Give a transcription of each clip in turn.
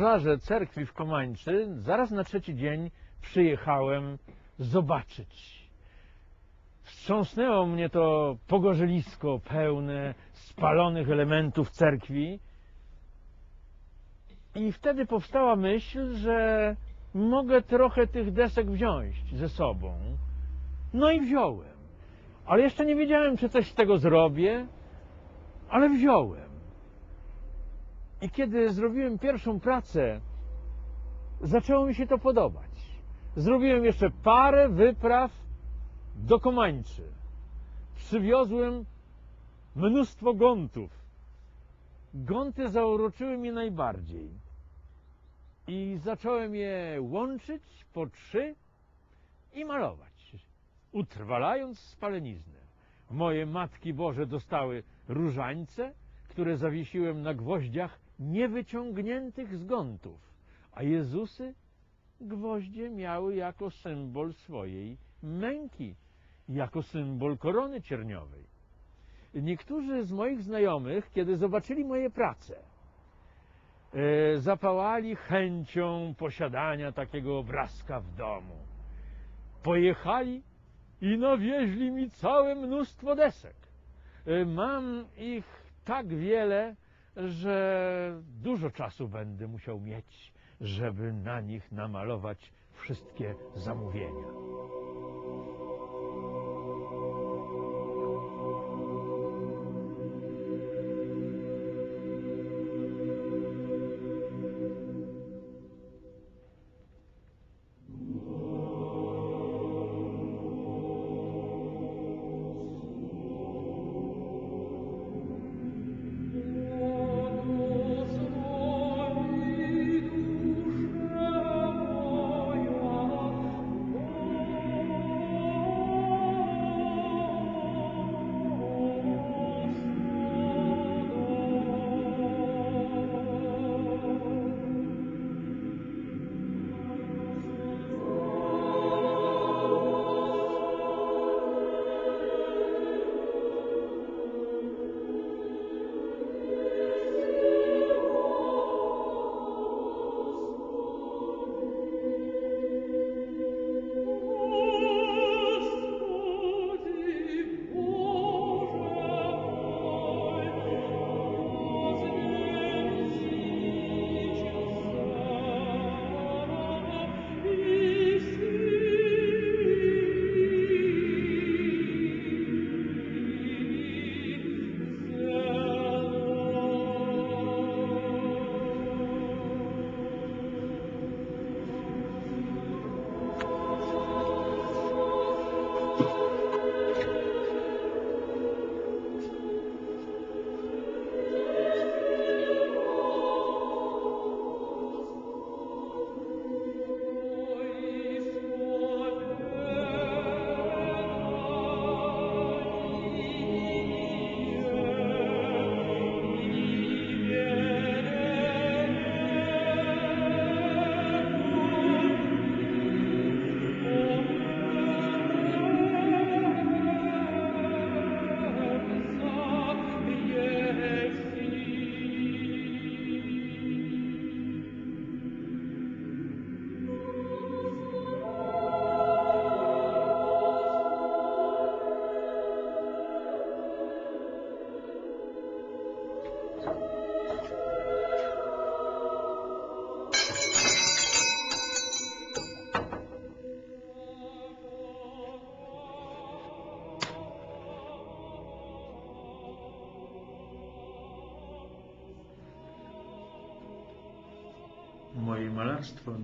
Po pożarze cerkwi w Komańczy zaraz na trzeci dzień przyjechałem zobaczyć. Wstrząsnęło mnie to pogorzelisko pełne spalonych elementów cerkwi i wtedy powstała myśl, że mogę trochę tych desek wziąć ze sobą. No i wziąłem. Ale jeszcze nie wiedziałem, czy coś z tego zrobię, ale wziąłem. I kiedy zrobiłem pierwszą pracę, zaczęło mi się to podobać. Zrobiłem jeszcze parę wypraw do Komańczy. Przywiozłem mnóstwo gontów. Gonty zauroczyły mnie najbardziej. I zacząłem je łączyć po trzy i malować, utrwalając spaleniznę. Moje Matki Boże dostały różańce, które zawiesiłem na gwoździach niewyciągniętych z gątów, a Jezusy gwoździe miały jako symbol swojej męki, jako symbol korony cierniowej. Niektórzy z moich znajomych, kiedy zobaczyli moje prace, e, zapałali chęcią posiadania takiego obrazka w domu. Pojechali i nawieźli mi całe mnóstwo desek. E, Mam ich tak wiele, że dużo czasu będę musiał mieć, żeby na nich namalować wszystkie zamówienia.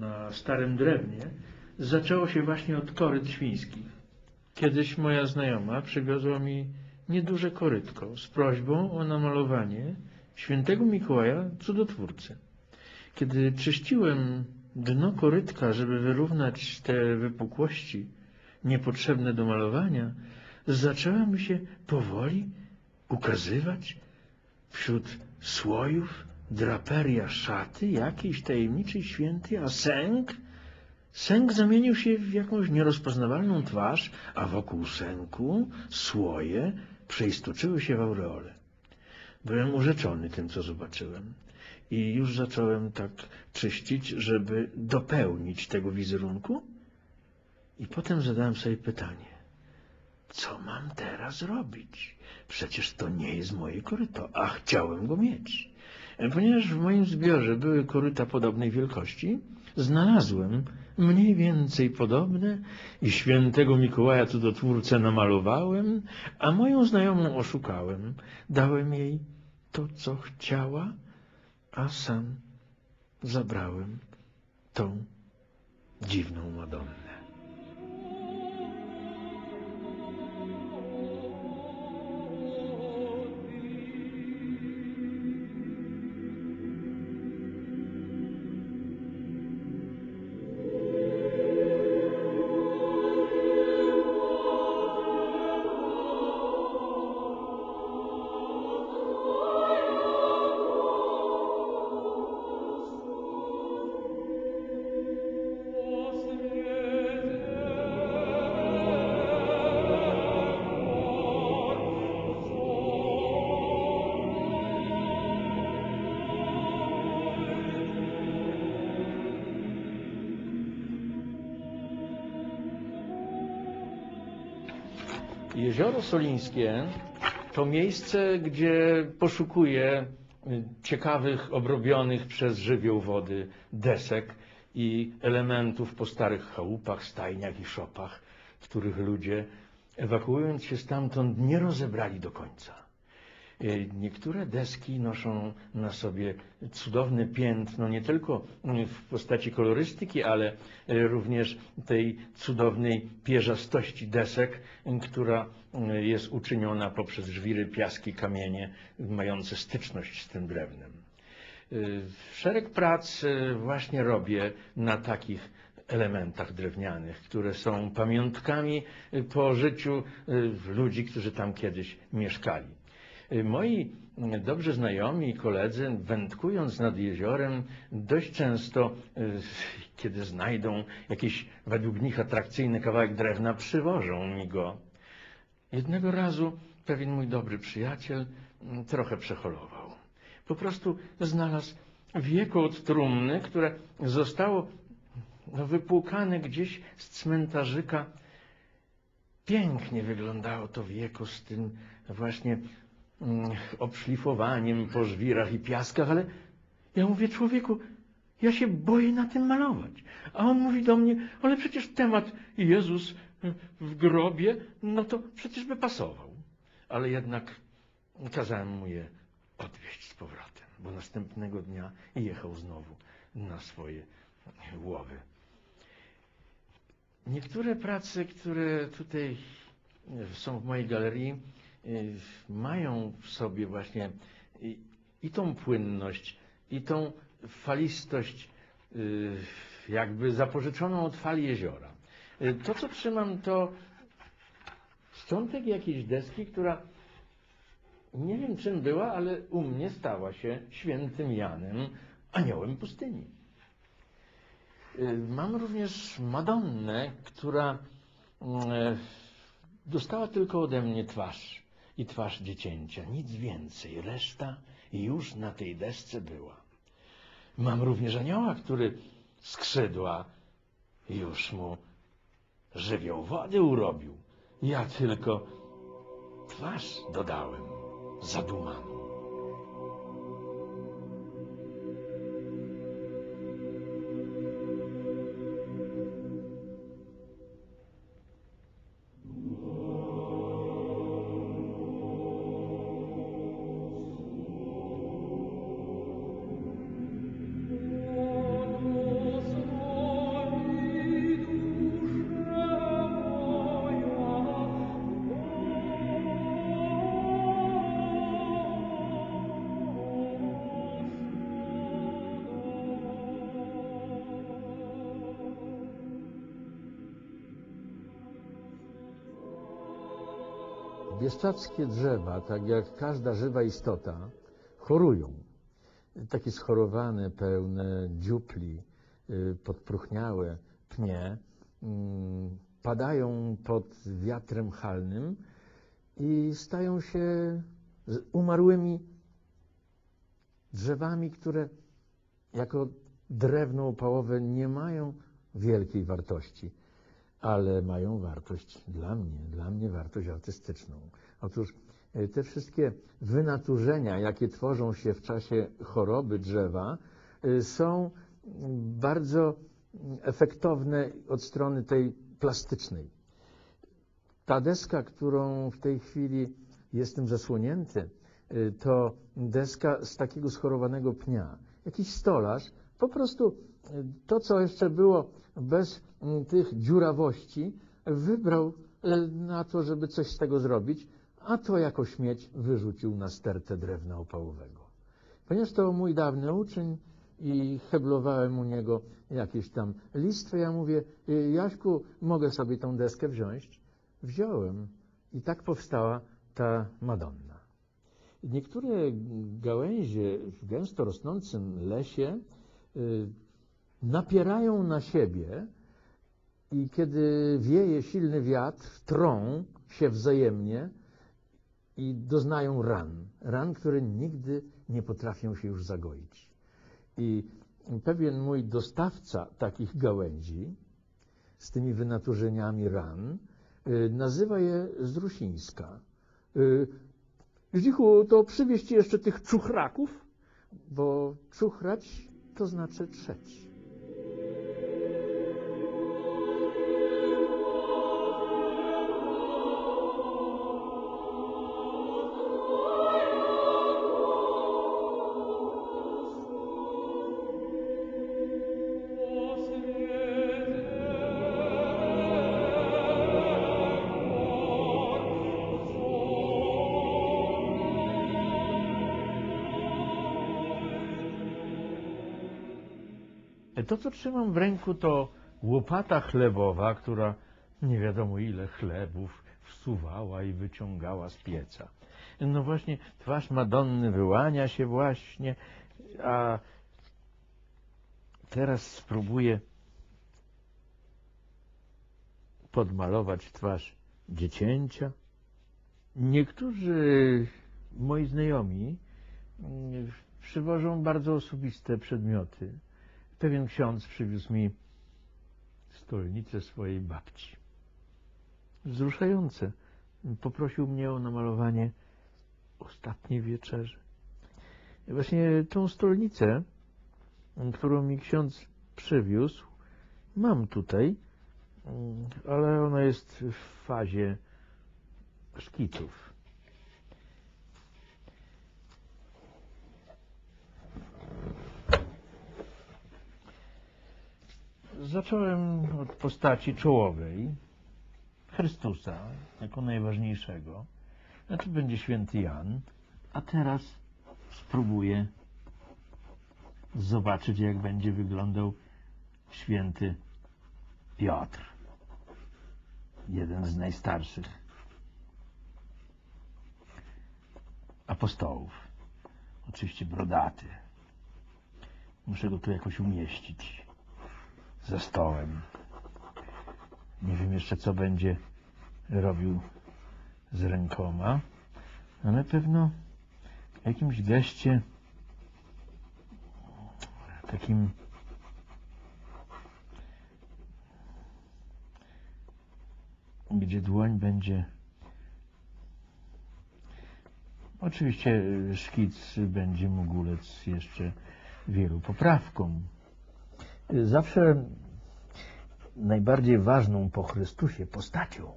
Na starym drewnie zaczęło się właśnie od koryt świńskich. Kiedyś moja znajoma przywiozła mi nieduże korytko z prośbą o namalowanie świętego Mikołaja cudotwórcy. Kiedy czyściłem dno korytka, żeby wyrównać te wypukłości niepotrzebne do malowania, zaczęła mi się powoli ukazywać wśród słojów draperia szaty jakiejś tajemniczej świętej, a sęk, sęk zamienił się w jakąś nierozpoznawalną twarz, a wokół sęku słoje przeistoczyły się w aureole. Byłem urzeczony tym, co zobaczyłem. I już zacząłem tak czyścić, żeby dopełnić tego wizerunku. I potem zadałem sobie pytanie, co mam teraz robić? Przecież to nie jest moje koryto, a chciałem go mieć. Ponieważ w moim zbiorze były koryta podobnej wielkości, znalazłem mniej więcej podobne i świętego Mikołaja cudotwórcę namalowałem, a moją znajomą oszukałem. Dałem jej to, co chciała, a sam zabrałem tą dziwną Madonnę. Jezioro Solińskie to miejsce, gdzie poszukuję y, ciekawych, obrobionych przez żywioł wody desek i elementów po starych chałupach, stajniach i szopach, których ludzie, ewakuując się stamtąd, nie rozebrali do końca. Y, Niektóre deski noszą na sobie cudowne piętno, nie tylko w postaci kolorystyki, ale y, również tej cudownej pierzastości desek, która y, jest uczyniona poprzez żwiry, piaski, kamienie, mające styczność z tym drewnem. Szereg prac właśnie robię na takich elementach drewnianych, które są pamiątkami po życiu ludzi, którzy tam kiedyś mieszkali. Y, Moi dobrze znajomi i koledzy, wędkując nad jeziorem, dość często, y, kiedy znajdą jakiś według nich atrakcyjny kawałek drewna, przywożą mi go. Jednego razu pewien mój dobry przyjaciel mm, trochę przeholował. Po prostu znalazł wieko od trumny, które zostało no, wypłukane gdzieś z cmentarzyka. Pięknie wyglądało to wieko z tym właśnie obszlifowaniem po żwirach i piaskach, ale ja mówię, człowieku, ja się boję na tym malować. A on mówi do mnie, ale przecież temat Jezus w grobie, no to przecież by pasował. Ale jednak kazałem mu je odwieźć z powrotem, bo następnego dnia jechał znowu na swoje łowy. Niektóre prace, które tutaj są w mojej galerii, mają w sobie właśnie i, i tą płynność, i tą falistość, y, jakby zapożyczoną od fali jeziora. Y, To, co trzymam, to szczątek jakiejś deski, która nie wiem czym była, ale u mnie stała się świętym Janem, aniołem pustyni. Y, Mam również Madonnę, która mm, dostała tylko ode mnie twarz i twarz dziecięcia, nic więcej. Reszta już na tej desce była. Mam również anioła, który skrzydła już mu żywioł wody urobił. Ja tylko twarz dodałem zadumaną. Bieszczackie drzewa, tak jak każda żywa istota, chorują. Takie schorowane, pełne dziupli, y, podpruchniałe pnie mm, padają pod wiatrem halnym i stają się umarłymi drzewami, które jako drewno opałowe nie mają wielkiej wartości, ale mają wartość dla mnie, dla mnie wartość artystyczną. Otóż e, te wszystkie wynaturzenia, jakie tworzą się w czasie choroby drzewa, y, są bardzo efektowne od strony tej plastycznej. Ta deska, którą w tej chwili jestem zasłonięty, y, to deska z takiego schorowanego pnia. Jakiś stolarz, po prostu to, co jeszcze było bez mm, tych dziurawości, wybrał y, na to, żeby coś z tego zrobić, a to jako śmieć wyrzucił na stertę drewna opałowego. Ponieważ to mój dawny uczeń i heblowałem u niego jakieś tam listwy, ja mówię, "Y, Jaśku, mogę sobie tą deskę wziąć? Wziąłem i tak powstała ta Madonna. Niektóre gałęzie w gęsto rosnącym lesie y, napierają na siebie i kiedy wieje silny wiatr, trą się wzajemnie i doznają ran. Ran, które nigdy nie potrafią się już zagoić. I pewien mój dostawca takich gałęzi z tymi wynaturzeniami ran y, nazywa je z Rusińska. Y, Zdzichu, to przywieź ci jeszcze tych czuchraków, bo czuchrać to znaczy trzeć. To, co trzymam w ręku, to łopata chlebowa, która nie wiadomo ile chlebów wsuwała i wyciągała z pieca. No właśnie, twarz Madonny wyłania się właśnie, a teraz spróbuję podmalować twarz dziecięcia. Niektórzy moi znajomi przywożą bardzo osobiste przedmioty. Pewien ksiądz przywiózł mi stolnicę swojej babci. Wzruszające. Poprosił mnie o namalowanie ostatniej wieczerzy. Właśnie tą stolnicę, którą mi ksiądz przywiózł, mam tutaj, ale ona jest w fazie szkiców. Zacząłem od postaci czołowej, Chrystusa, jako najważniejszego. Znaczy będzie święty Jan, a teraz spróbuję zobaczyć, jak będzie wyglądał święty Piotr, jeden z najstarszych apostołów. Oczywiście brodaty. Muszę go tu jakoś umieścić ze stołem. Nie wiem jeszcze, co będzie robił z rękoma, ale pewno w jakimś geście takim gdzie dłoń będzie oczywiście szkic będzie mógł ulec jeszcze wielu poprawkom Zawsze najbardziej ważną po Chrystusie postacią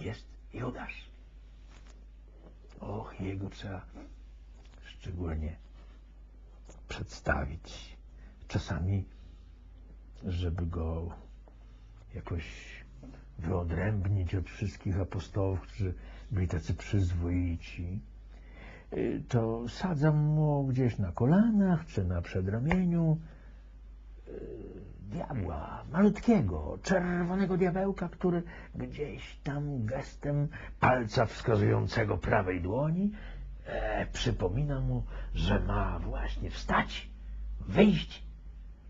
jest Judasz. Och, jego trzeba szczególnie przedstawić. Czasami, żeby go jakoś wyodrębnić od wszystkich apostołów, którzy byli tacy przyzwoici, to sadzam mu gdzieś na kolanach czy na przedramieniu diabła, malutkiego, czerwonego diabełka, który gdzieś tam gestem palca wskazującego prawej dłoni e, przypomina mu, że ma właśnie wstać, wyjść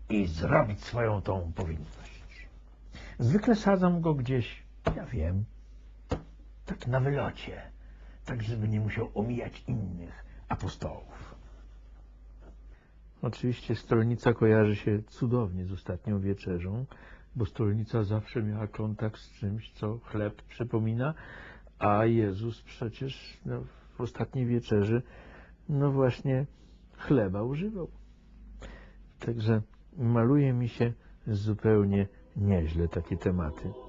i zrobić swoją tą powinność. Zwykle sadzam go gdzieś, ja wiem, tak na wylocie, tak żeby nie musiał omijać innych apostołów. Oczywiście stolnica kojarzy się cudownie z ostatnią wieczerzą, bo stolnica zawsze miała kontakt z czymś, co chleb przypomina, a Jezus przecież no, w ostatniej wieczerzy no właśnie chleba używał. Także maluje mi się zupełnie nieźle takie tematy.